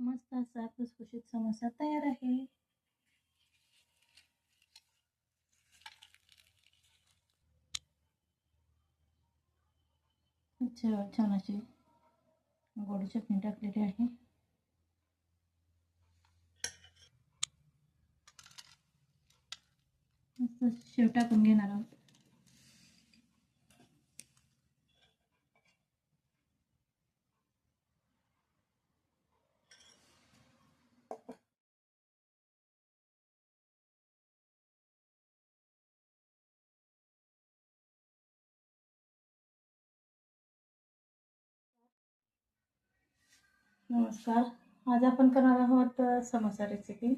मस्त असा खुसखुशीत समोसा तयार आहे. छान अशी गोड चटणी टाकलेली आहे. मस्त शेव टाकून घेणार आहोत. नमस्कार. आज आपण करणार आहोत समोसा रेसिपी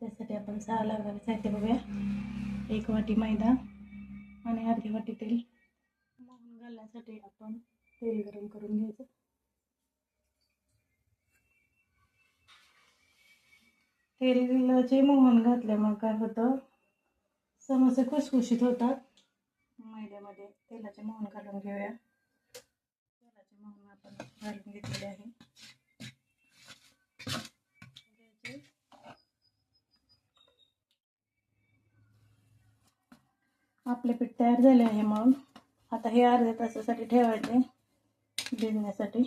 त्यासाठी आपण सहा लागणारे साहित्य बघूया. एक वाटी मैदा आणि अर्धी वाटी तेल. मोहन घालण्यासाठी आपण तेल गरम करून घ्यायचं. तेल जे मोहन घातल्यामुळे काय होतं समोसे खुसखुशीत होतात. मैद्यामध्ये तेलाचे मोहन घालून घेऊया. तेलाचे मोहन आपण घालून घेतलेले आहे घ्यायचे. आपले पीठ तयार झाले आहे मग. आता हे अर्ध्या तासासाठी ठेवायचे भिजण्यासाठी.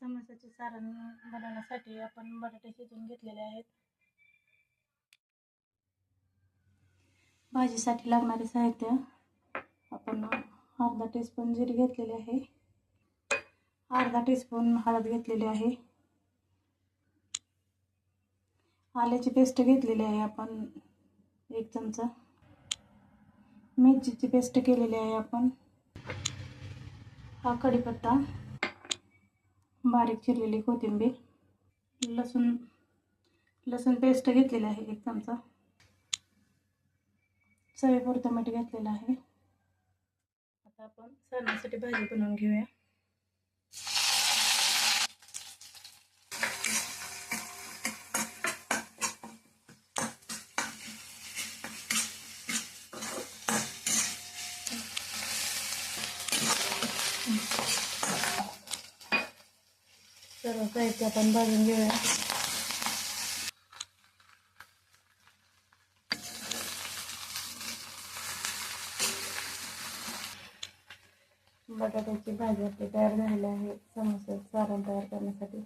समोसाचे सारण बनवण्यासाठी आपण बटाटे शिजून घेतलेले आहेत. भाजीसाठी लागणारे साहित्य आपण अर्धा टीस्पून जिरे घेतलेले आहे. अर्धा टीस्पून हळद घेतलेली आहे. आल्याची पेस्ट घेतलेली आहे आपण एक चमचा. मिरचीची पेस्ट केलेली आहे आपण. हा कढीपत्ता बारीक चिरलेली कोथिंबीर लसूण लसूण पेस्ट घेतलेली आहे एक चमचा. चवीपुरतं मीठ घेतलेलं आहे. आता आपण सणासाठी भाजी बनवून घेऊया. सर्व साहित्य आपण भाजून घेऊया. बटाट्याची भाजी आपली तयार झालेली आहे. समोसा सारण तयार करण्यासाठी.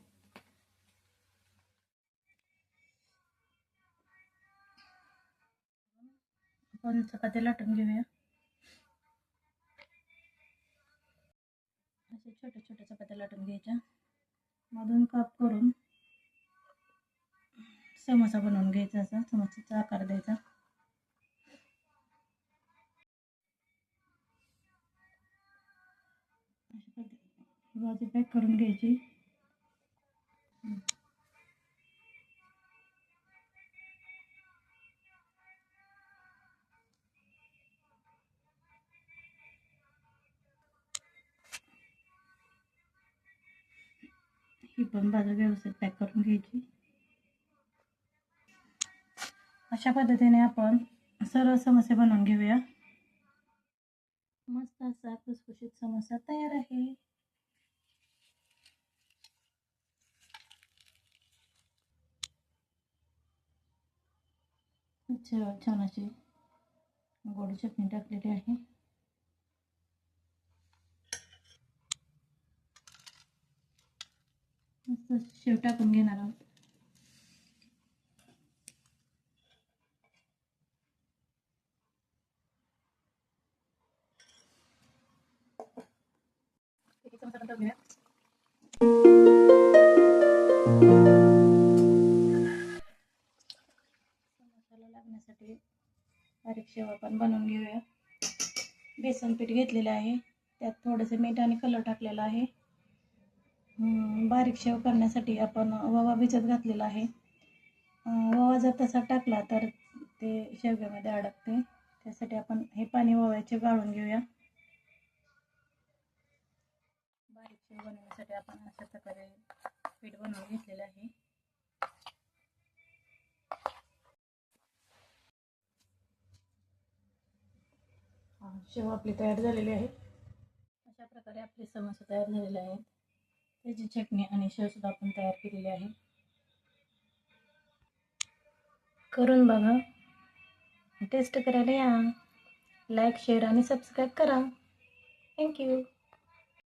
आपण चपात्या लाटून घेऊया. असे छोट्या छोट्या चपात्या लाटून घ्यायच्या. मधून काप करून समोसा बनवून घ्यायचा असा. समोसाचा आकार द्यायचा. भाजी पॅक करून घ्यायची. ही पण बाजू व्यवस्थित पॅक करून घ्यायची अशा पद्धतीने आपण सर्व समोसे बनवून घेऊया मस्त असा खुसखुशीत समोसा तयार अच्छा छान अशी गोड चटणी टाकलेली आहे मस्त शेव टाकून घेणार आहोत. मसाला लागण्यासाठी बारीक शेव आपण बनवून घेऊया. बेसन पीठ घेतलेलं आहे. त्यात थोडंसं मीठ आणि कलर टाकलेला आहे. बारीक शेव करण्यासाठी आपण ओवा भिजत घातलेला आहे. ववा ओवा जर तसा टाकला तर ते शेवग्यामध्ये अडकते. त्यासाठी आपण हे पाणी ओव्याचे गाळून घेऊया. बारीक शेव बनवण्यासाठी आपण अशा प्रकारे पीठ बनवून घेतलेलं आहे. शेव आपली तयार झालेली आहे. अशा प्रकारे आपले समोसे तयार झालेले आहेत. त्याची चटणी आणि शेवसुद्धा आपण तयार केलेली आहे. करून बघा. टेस्ट करायला या. लाईक शेअर आणि सबस्क्राईब करा. Thank you